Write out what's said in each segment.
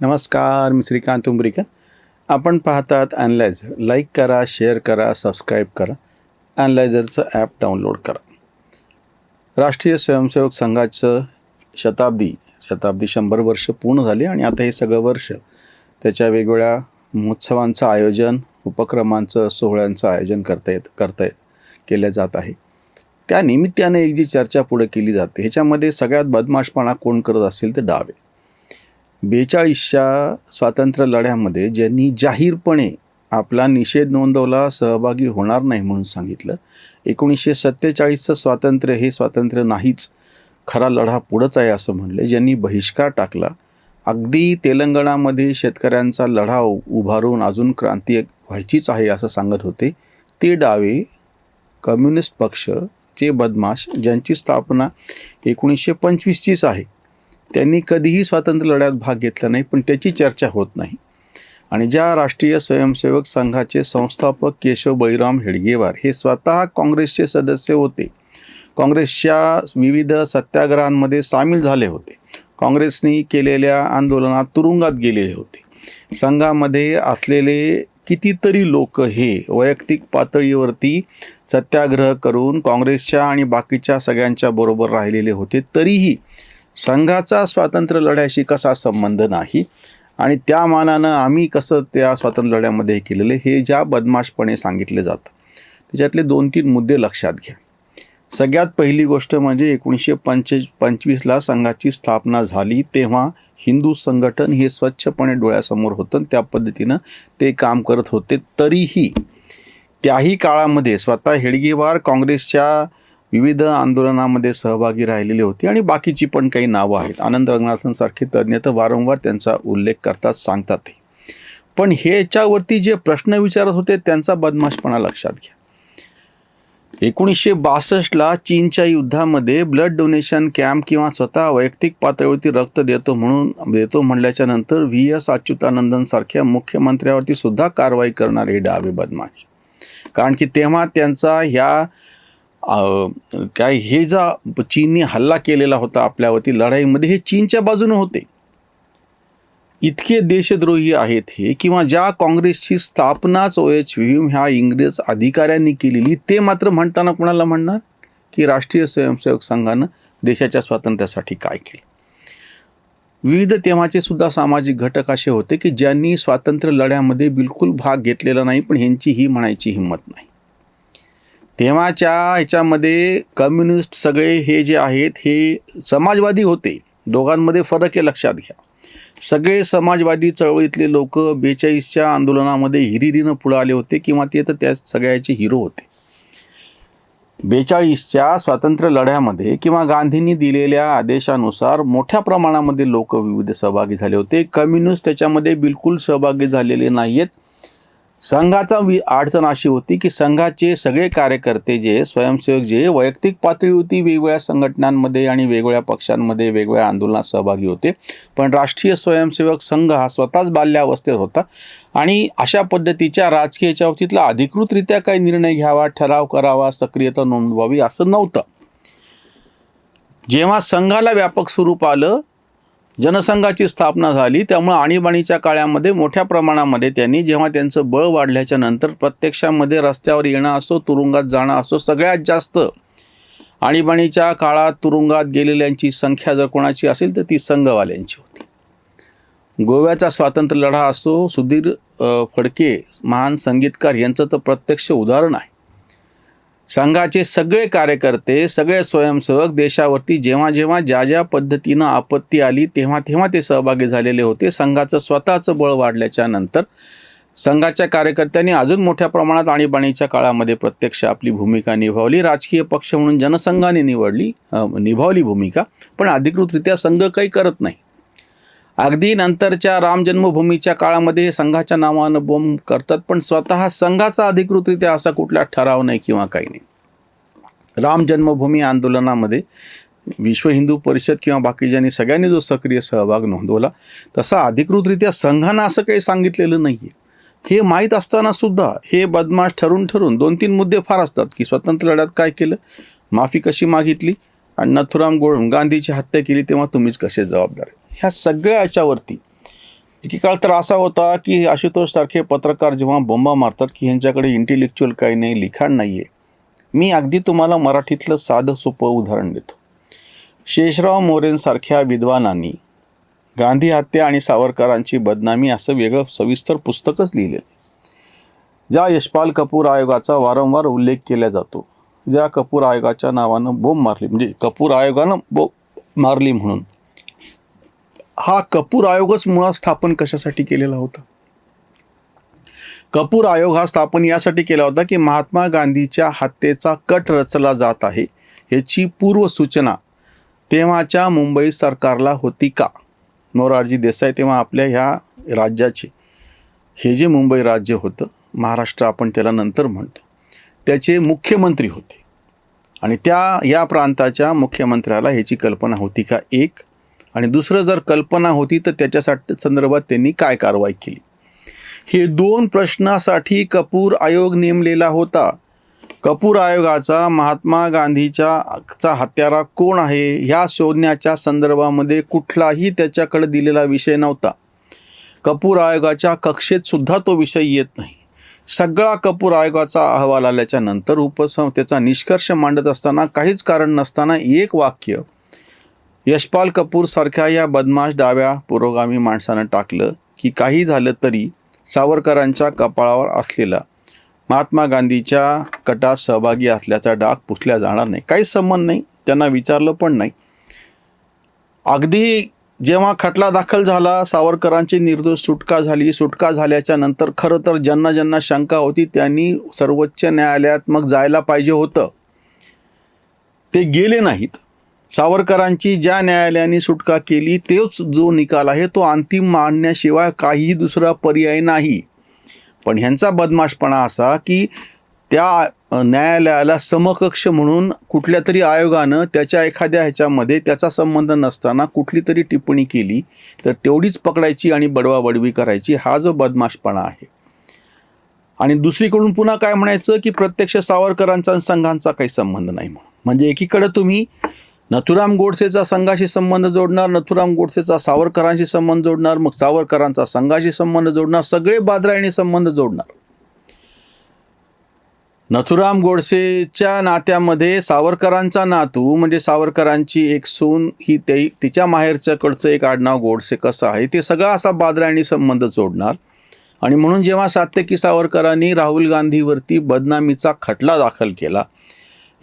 नमस्कार मी श्रीकांत उंबरीकर. आपण पाहतात ॲनलायझर लाईक करा शेअर करा सबस्क्राईब करा. ॲनलायझरचं ॲप डाउनलोड करा. राष्ट्रीय स्वयंसेवक संघाचं शताब्दी शताब्दी शंभर वर्ष पूर्ण झाली आणि आता हे सगळं वर्ष त्याच्या वेगवेगळ्या महोत्सवांचं आयोजन उपक्रमांचं सोहळ्यांचं आयोजन करता येत करता येत केलं जात आहे. त्या निमित्ताने एक जी चर्चा पुढे केली जाते ह्याच्यामध्ये सगळ्यात बदमाशपणा कोण करत असेल तर डावे. बेचाळीसच्या स्वातंत्र्य लढ्यामध्ये ज्यांनी जाहीरपणे आपला निषेध नोंदवला सहभागी होणार नाही म्हणून सांगितलं एकोणीसशे सत्तेचाळीसचं स्वातंत्र्य हे स्वातंत्र्य नाहीच खरा लढा पुढंच आहे असं म्हणले. ज्यांनी बहिष्कार टाकला अगदी तेलंगणामध्ये शेतकऱ्यांचा लढा उ- उभारून अजून क्रांती व्हायचीच आहे असं सांगत होते ते डावे कम्युनिस्ट पक्ष चे बदमाश ज्यांची स्थापना एकोणीसशे पंचवीसचीच आहे. त्यांनी कधीही स्वातंत्र्य लढ्यात भाग घेतला नाही पण त्याची चर्चा होत नाही. आणि ज्या राष्ट्रीय स्वयंसेवक संघाचे संस्थापक केशव बळीराम हेडगेवार हे स्वतः काँग्रेसचे सदस्य होते. काँग्रेसच्या विविध सत्याग्रहांमध्ये सामील झाले होते. काँग्रेसने केलेल्या आंदोलनात तुरुंगात गेलेले होते. संघामध्ये असलेले कितीतरी लोक हे वैयक्तिक पातळीवरती सत्याग्रह करून काँग्रेसच्या आणि बाकीच्या सगळ्यांच्या बरोबर राहिलेले होते. तरीही संघाचा स्वातंत्र्य लढ्याशी कसा संबंध नाही आणि त्या मानानं आम्ही कसं त्या स्वातंत्र्य लढ्यामध्ये हे केलेले हे ज्या बदमाशपणे सांगितले जातं. त्याच्यातले दोन तीन मुद्दे लक्षात घ्या. सगळ्यात पहिली गोष्ट म्हणजे एकोणीसशे पंचे पंचवीसला संघाची स्थापना झाली तेव्हा हिंदू संघटन हे स्वच्छपणे डोळ्यासमोर होतं आणि त्या पद्धतीनं ते काम करत होते. तरीही त्याही काळामध्ये स्वतः हेडगेवार काँग्रेसच्या विविध आंदोलनामध्ये सहभागी राहिलेली होती आणि बाकीची पण काही नावं आहेत. आनंद रंगनाथनसारखे तज्ज्ञ तर वारंवार त्यांचा उल्लेख करतात सांगतात. ते पण ह्याच्यावरती जे प्रश्न विचारत होते त्यांचा बदमाशपणा लक्षात घ्या. एकोणीसशे बासष्टला चीनच्या युद्धामध्ये ब्लड डोनेशन कॅम्प किंवा स्वतः वैयक्तिक पातळीवरती रक्त देतो म्हणून देतो म्हणल्याच्या नंतर व्ही एस अच्युतानंदन सारख्या मुख्यमंत्र्यावरती सुद्धा कारवाई करणारे डावे बदमाश. कारण की तेव्हा त्यांचा ह्या काय हे जा चीनने हल्ला केलेला होता आपल्यावरती लढाईमध्ये हे चीनच्या बाजूने होते. इतके देशद्रोही आहेत हे किंवा ज्या काँग्रेसची स्थापनाच ओ एच व्हीम ह्या इंग्रज अधिकाऱ्यांनी केलेली ते मात्र म्हणताना कोणाला म्हणणार? की राष्ट्रीय स्वयंसेवक संघानं देशाच्या स्वातंत्र्यासाठी काय केलं? विविध तेव्हाचे सुद्धा सामाजिक घटक असे होते की ज्यांनी स्वातंत्र्य लढ्यामध्ये बिलकुल भाग घेतलेला नाही पण ह्यांची ही म्हणायची हिंमत नाही. तेव्हाच्या ह्याच्यामध्ये कम्युनिस्ट सगळे हे जे आहेत हे समाजवादी होते. दोघांमध्ये फरक आहे लक्षात घ्या. सगळे समाजवादी चळवळीतले लोक बेचाळीसच्या आंदोलनामध्ये हिरिरीनं पुढे आले होते किंवा ते तर त्या सगळ्याचे हिरो होते. बेचाळीसच्या स्वातंत्र्य लढ्यामध्ये किंवा गांधींनी दिलेल्या आदेशानुसार मोठ्या प्रमाणामध्ये लोक विविध सहभागी झाले होते. कम्युनिस्ट त्याच्यामध्ये बिलकुल सहभागी झालेले नाही आहेत संघाचा वि अडचण अशी होती की संघाचे सगळे कार्यकर्ते जे स्वयंसेवक जे वैयक्तिक पातळीवरती वेगवेगळ्या संघटनांमध्ये आणि वेगवेगळ्या पक्षांमध्ये वेगवेगळ्या आंदोलनात सहभागी होते. पण राष्ट्रीय स्वयंसेवक संघ हा स्वतःच बाल्यावस्थेत होता आणि अशा पद्धतीच्या राजकीयच्या बाबतीतला अधिकृतरित्या काही निर्णय घ्यावा ठराव करावा सक्रियता नोंदवावी असं नव्हतं. जेव्हा संघाला व्यापक स्वरूप आलं जनसंघाची स्थापना झाली. त्यामुळे आणीबाणीच्या काळामध्ये मोठ्या प्रमाणामध्ये त्यांनी जेव्हा त्यांचं बळ वाढल्याच्या नंतर प्रत्यक्षामध्ये रस्त्यावर येणं असो तुरुंगात जाणं असो सगळ्यात जास्त आणीबाणीच्या काळात तुरुंगात गेलेल्यांची संख्या जर कोणाची असेल तर ती संघवाल्यांची होती. गोव्याचा स्वातंत्र्य लढा असो सुधीर फडके महान संगीतकार यांचं तर प्रत्यक्ष उदाहरण आहे. संघाचे सगळे कार्यकर्ते सगळे स्वयंसेवक देशावरती जेव्हा जेव्हा ज्या ज्या पद्धतीनं आपत्ती आली तेव्हा तेव्हा ते सहभागी झालेले होते. संघाचं स्वतःचं बळ वाढल्याच्या नंतर संघाच्या कार्यकर्त्यांनी अजून मोठ्या प्रमाणात आणीबाणीच्या काळामध्ये प्रत्यक्ष आपली भूमिका निभावली. राजकीय पक्ष म्हणून जनसंघाने निवडली निभावली भूमिका पण अधिकृतरित्या संघ काही करत नाही. अगदी नंतरच्या राम जन्मभूमीच्या काळामध्ये संघाच्या नावानं बोंब करतात पण स्वतः संघाचा अधिकृतरित्या असा कुठला ठराव नाही किंवा काही नाही. राम जन्मभूमी आंदोलनामध्ये विश्व हिंदू परिषद किंवा बाकीच्यांनी सगळ्यांनी जो सक्रिय सहभाग नोंदवला तसा अधिकृतरित्या संघानं असं काही सांगितलेलं नाही आहे हे माहीत असताना सुद्धा हे बदमाश ठरून ठरून दोन तीन मुद्दे फार असतात की स्वतंत्र लढ्यात काय केलं माफी कशी मागितली आणि नथुराम गोळून गांधीची हत्या केली तेव्हा तुम्हीच कसे जबाबदार ह्या सगळ्या याच्यावरती. एकेकाळ तर असा होता की आशुतोष सारखे पत्रकार जेव्हा बोंबा मारतात की ह्यांच्याकडे इंटेलेक्च्युअल काही नाही लिखाण नाही आहे मी अगदी तुम्हाला मराठीतलं साधं सोपं उदाहरण देतो. शेषराव मोरेंसारख्या विद्वानांनी गांधी हत्या आणि सावरकरांची बदनामी असं वेगळं सविस्तर पुस्तकच लिहिलेलं. ज्या यशपाल कपूर आयोगाचा वारंवार उल्लेख केला जातो ज्या कपूर आयोगाच्या नावानं बोंब मारली म्हणजे कपूर आयोगानं बोंब मारली म्हणून. हा कपूर आयोगच मुळात स्थापन कशासाठी केलेला होता? कपूर आयोग हा स्थापन यासाठी केला होता की महात्मा गांधीच्या हत्येचा कट रचला जात आहे याची पूर्वसूचना तेव्हाच्या मुंबई सरकारला होती का? मोरारजी देसाई तेव्हा आपल्या ह्या राज्याचे हे जे मुंबई राज्य होतं महाराष्ट्र आपण त्याला नंतर म्हणतो त्याचे मुख्यमंत्री होते. आणि त्या या प्रांताच्या मुख्यमंत्र्याला ह्याची कल्पना होती का? एक आणि दुसरं जर कल्पना होती तर त्याच्यासाठी संदर्भात त्यांनी काय कारवाई केली? हे दोन प्रश्नासाठी कपूर आयोग नेमलेला होता. कपूर आयोगाचा महात्मा गांधीच्या चा हत्यारा कोण आहे? ह्या शोधण्याच्या संदर्भामध्ये कुठलाही त्याच्याकडे दिलेला विषय नव्हता. कपूर आयोगाच्या कक्षेत सुद्धा तो विषय येत नाही. सगळा कपूर आयोगाचा अहवाल आल्याच्यानंतर उपसं त्याचा निष्कर्ष मांडत असताना काहीच कारण नसताना एक वाक्य यशपाल कपूर सारख्या या बदमाश डाव्या पुरोगामी माणसानं टाकलं की काही झालं तरी सावरकरांच्या कपाळावर असलेला महात्मा गांधीच्या कटात सहभागी असल्याचा डाग पुसल्या जाणार नाही. काहीच संबंध नाही. त्यांना विचारलं पण नाही. अगदी जेव्हा खटला दाखल झाला सावरकरांची निर्दोष सुटका झाली. सुटका झाल्याच्यानंतर खरं तर ज्यांना ज्यांना शंका होती त्यांनी सर्वोच्च न्यायालयात मग जायला पाहिजे होतं. ते गेले नाहीत. सावरकरांची ज्या न्यायालयाने सुटका केली तोच जो निकाल आहे तो अंतिम मानण्याशिवाय काहीही दुसरा पर्याय नाही. पण ह्यांचा बदमाशपणा असा की त्या न्यायालयाला समकक्ष म्हणून कुठल्या तरी आयोगानं त्याच्या एखाद्या ह्याच्यामध्ये त्याचा संबंध नसताना कुठली तरी टिप्पणी केली तर तेवढीच पकडायची आणि बडवाबडवी करायची हा जो बदमाशपणा आहे. आणि दुसरीकडून पुन्हा काय म्हणायचं की प्रत्यक्ष सावरकरांचा संघांचा काही संबंध नाही म्हणून. म्हणजे एकीकडे तुम्ही नथुराम गोडसेचा संघाशी संबंध जोडणार नथुराम गोडसेचा सावरकरांशी संबंध जोडणार मग सावरकरांचा संघाशी संबंध जोडणार सगळे बादरायणी संबंध जोडणार. नथुराम गोडसेच्या नात्यामध्ये सावरकरांचा नातू म्हणजे सावरकरांची एक सून ही ते तिच्या माहेरच्याकडचं एक आडनाव गोडसे कसं आहे ते सगळा असा बादरायणी संबंध जोडणार. आणि म्हणून जेव्हा सात्यकी सावरकरांनी राहुल गांधीवरती बदनामीचा खटला दाखल केला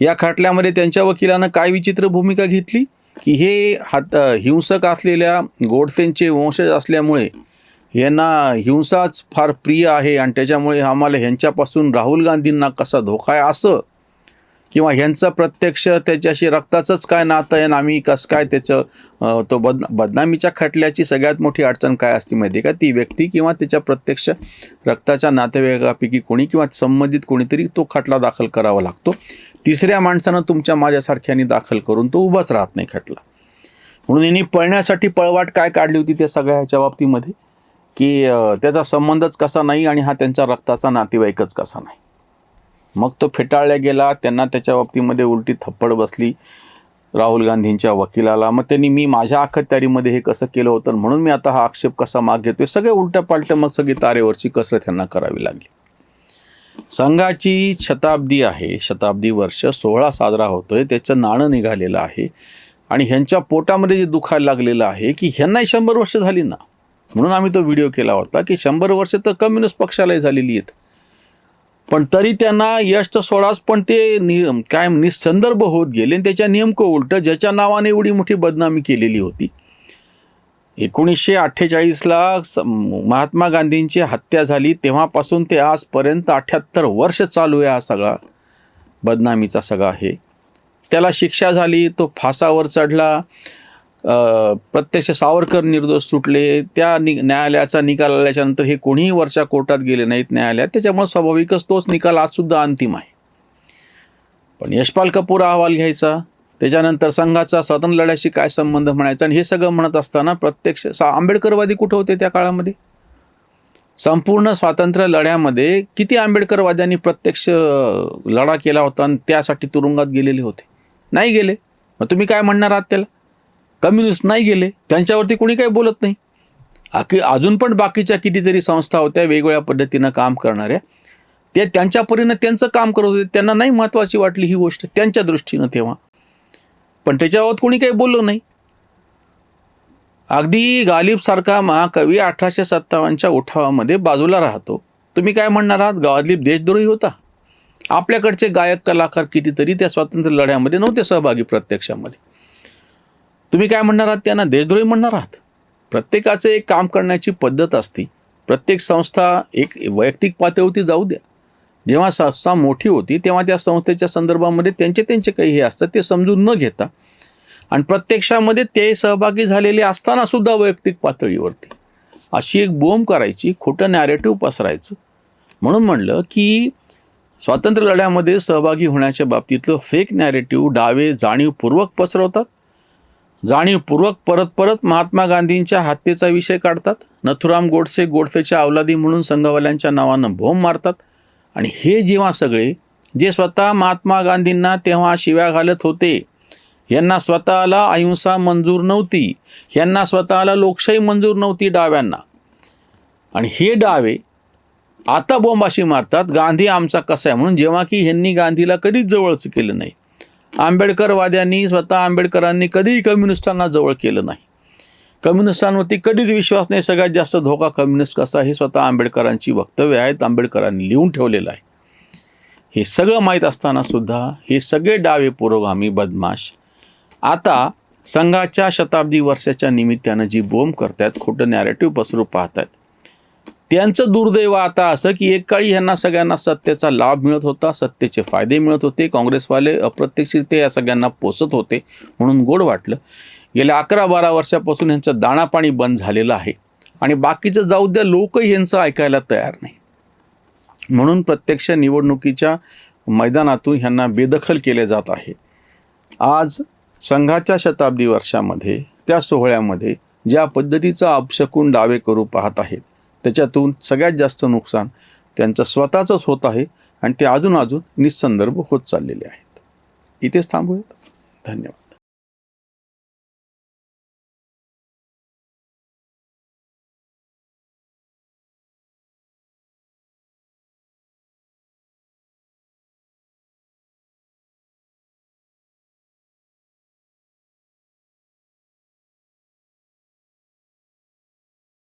या खटल्यामध्ये त्यांच्या वकिलानं काय विचित्र भूमिका घेतली? की हे हात हिंसक असलेल्या गोडसेंचे वंशज असल्यामुळे यांना हिंसाच फार प्रिय आहे आणि त्याच्यामुळे आम्हाला ह्यांच्यापासून राहुल गांधींना कसा धोका आहे असं? किंवा ह्यांचं प्रत्यक्ष त्याच्याशी रक्ताचंच काय नातं आहे आणि आम्ही कसं काय त्याचं तो बद बदनामीच्या खटल्याची सगळ्यात मोठी अडचण काय असते माहिती आहे का? ती व्यक्ती किंवा त्याच्या प्रत्यक्ष रक्ताच्या नातेवाईकापैकी कोणी किंवा संबंधित कोणीतरी तो खटला दाखल करावा लागतो. तिसऱ्या माणसानं तुमच्या माझ्यासारख्याने दाखल करून तो उभाच राहत नाही खटला. म्हणून यांनी पळण्यासाठी पळवाट काय काढली होती त्या सगळ्या ह्याच्या बाबतीमध्ये? की त्याचा संबंधच कसा नाही आणि हा त्यांच्या रक्ताचा नातेवाईकच कसा नाही. मग तो फेटाळल्या गेला त्यांना त्याच्या बाबतीमध्ये उलटी थप्पड बसली राहुल गांधींच्या वकिलाला. मग त्यांनी मी माझ्या अखत्यारीमध्ये हे कसं केलं होतं? म्हणून मी आता हा आक्षेप कसा माग घेतोय? सगळे उलट्या पालट्या मग सगळी तारेवरची कसरत त्यांना करावी लागली. संघाची शताब्दी आहे. शताब्दी वर्ष सोहळा साजरा होतोय. त्याचं नाणं निघालेलं आहे. आणि ह्यांच्या पोटामध्ये जे दुखायला लागलेलं आहे की ह्यांनाही शंभर वर्ष झाली ना. म्हणून आम्ही तो व्हिडिओ केला होता की शंभर वर्ष तर कम्युनिस्ट पक्षालाही झालेली आहेत. पण तरी त्यांना यश तर सोडाच पण ते नि काय निसंदर्भ होत गेले आणि त्याच्या नेमकं उलटं ज्याच्या नावाने एवढी मोठी बदनामी केलेली होती. एकोणीसशे अठ्ठेचाळीसला स- महात्मा गांधींची हत्या झाली. तेव्हापासून ते आजपर्यंत अठ्ठ्याहत्तर वर्ष चालू आहे हा सगळा बदनामीचा सगळा हे. त्याला शिक्षा झाली तो फासावर चढला. प्रत्यक्ष सावरकर निर्दोष सुटले. त्या नि न्यायालयाचा निकाल आल्याच्यानंतर हे कोणीही वरच्या कोर्टात गेले नाहीत न्यायालयात. त्याच्यामुळे स्वाभाविकच तोच निकाल आजसुद्धा अंतिम आहे. पण यशपाल कपूर अहवाल घ्यायचा. त्याच्यानंतर संघाचा स्वातंत्र्य लढ्याशी काय संबंध म्हणायचा? आणि हे सगळं म्हणत असताना प्रत्यक्ष सा आंबेडकरवादी कुठं होते त्या काळामध्ये? संपूर्ण स्वातंत्र्य लढ्यामध्ये किती आंबेडकरवाद्यांनी प्रत्यक्ष लढा केला होता आणि त्यासाठी तुरुंगात गेलेले होते? नाही गेले. मग तुम्ही काय म्हणणार आहात त्याला? कम्युनिस्ट नाही गेले. त्यांच्यावरती कोणी काही बोलत नाही. आकी अजून पण बाकीच्या कितीतरी संस्था होत्या वेगवेगळ्या पद्धतीनं काम करणाऱ्या. ते त्यांच्या परीनं त्यांचं काम करत होते. त्यांना नाही महत्त्वाची वाटली ही गोष्ट. त्यांच्या दृष्टीनं तेव्हा. पण त्याच्याबाबत कोणी काही बोललो नाही. अगदी गालिबसारखा महाकवी अठराशे सत्तावन्नच्या उठावामध्ये बाजूला राहतो. तुम्ही काय म्हणणार आहात? गालिब देशद्रोही होता. आपल्याकडचे गायक कलाकार कितीतरी त्या स्वातंत्र्य लढ्यामध्ये नव्हते सहभागी प्रत्यक्षामध्ये. तुम्ही काय म्हणणार आहात? त्यांना देशद्रोही म्हणणार आहात? प्रत्येकाचं एक काम करण्याची पद्धत असते. प्रत्येक संस्था एक वैयक्तिक पातळीवरती जाऊ द्या. जेव्हा संस्था मोठी होती तेव्हा त्या संस्थेच्या संदर्भामध्ये त्यांचे त्यांचे काही हे असतात ते समजून न घेता आणि प्रत्यक्षामध्ये ते सहभागी झालेले असताना सुद्धा वैयक्तिक पातळीवरती अशी एक बोंब करायची खोटं नॅरेटिव्ह पसरायचं. म्हणून म्हणलं की स्वातंत्र्य लढ्यामध्ये सहभागी होण्याच्या बाबतीतलं फेक नॅरेटिव्ह डावे जाणीवपूर्वक पसरवतात. जाणीवपूर्वक परत परत महात्मा गांधींच्या हत्येचा विषय काढतात. नथुराम गोडसे गोडसेच्या अवलादी म्हणून संघवाल्यांच्या नावानं भोंब मारतात. आणि हे जेव्हा सगळे जे स्वतः महात्मा गांधींना तेव्हा शिव्या घालत होते यांना स्वतःला अहिंसा मंजूर नव्हती यांना स्वतःला लोकशाही मंजूर नव्हती डाव्यांना. आणि हे डावे आता बोंबाशी मारतात गांधी आमचा कसा आहे म्हणून जेव्हा की ह्यांनी गांधीला कधीच जवळच केलं नाही. आंबेडकरवाद्यांनी स्वतः आंबेडकरांनी कधीही कम्युनिस्टांना जवळ केलं नाही. कम्युनिस्टांवरती कधीच विश्वास नाही. सगळ्यात जास्त धोका कम्युनिस्ट कसा हे स्वतः आंबेडकरांची वक्तव्य आहेत. आंबेडकरांनी लिहून ठेवलेलं आहे. हे सगळं माहीत असताना सुद्धा हे सगळे डावे पुरोगामी बदमाश आता संघाच्या शताब्दी वर्षाच्या निमित्तानं जी बोंब करतायत खोटं नॅरेटिव्ह पसरू पाहतात त्यांचं दुर्दैव आता असं की एक काळी ह्यांना सगळ्यांना सत्तेचा लाभ मिळत होता सत्तेचे फायदे मिळत होते. काँग्रेसवाले अप्रत्यक्षरित्या या सगळ्यांना पोसत होते म्हणून गोड वाटलं. गेल्या अकरा बारा वर्षापासून यांचं दाणापाणी बंद झालेलं आहे. आणि बाकीचं जाऊ द्या लोकही यांचं ऐकायला तयार नाही. म्हणून प्रत्यक्ष निवडणुकीच्या मैदानातून ह्यांना बेदखल केले जात आहे. आज संघाच्या शताब्दी वर्षामध्ये त्या सोहळ्यामध्ये ज्या पद्धतीचा अपशकून दावे करू पाहत आहेत त्याच्यातून सगळ्यात जास्त नुकसान त्यांचं स्वतःचंच होत आहे आणि ते अजून अजून निसंदर्भ होत चाललेले आहेत. इथेच थांबूयात. धन्यवाद.